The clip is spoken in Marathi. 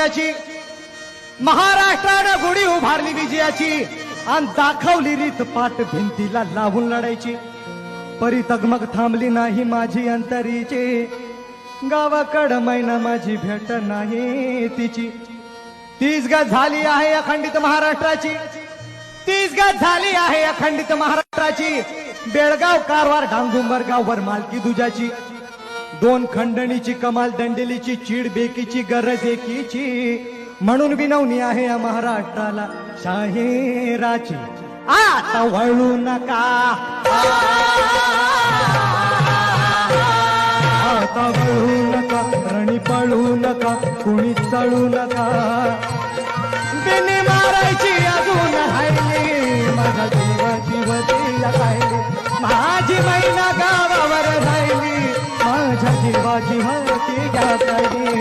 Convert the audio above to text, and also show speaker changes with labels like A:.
A: विजयाची. महाराष्ट्रानं गुढी उभारली विजयाची आणि दाखवली रीत पाट भिंतीला लावून लढायची. परी तगमग थांबली नाही माझी अंतरीची. गावाकड मैना माझी भेट नाही तिची. तीस गत झाली आहे अखंडित महाराष्ट्राची. तीस गत झाली आहे अखंडित महाराष्ट्राची. बेळगाव कारवार डांगुंबर गाववर मालकी दुजाची. दोन खंडणीची कमाल दंडेलीची चीड बेकीची गरज एकीची. म्हणून विनवणी आहे या महाराष्ट्राला शाहिराची. आता वळू नका. आता वळू नका रणी पळू नका कुणी चळू नका. बिनी मारायची अजून हायली माझा जीव जीव दिला पाहिजे. माझी महिना गावावर राहिली माझ्या जीवा जीव ती घ्या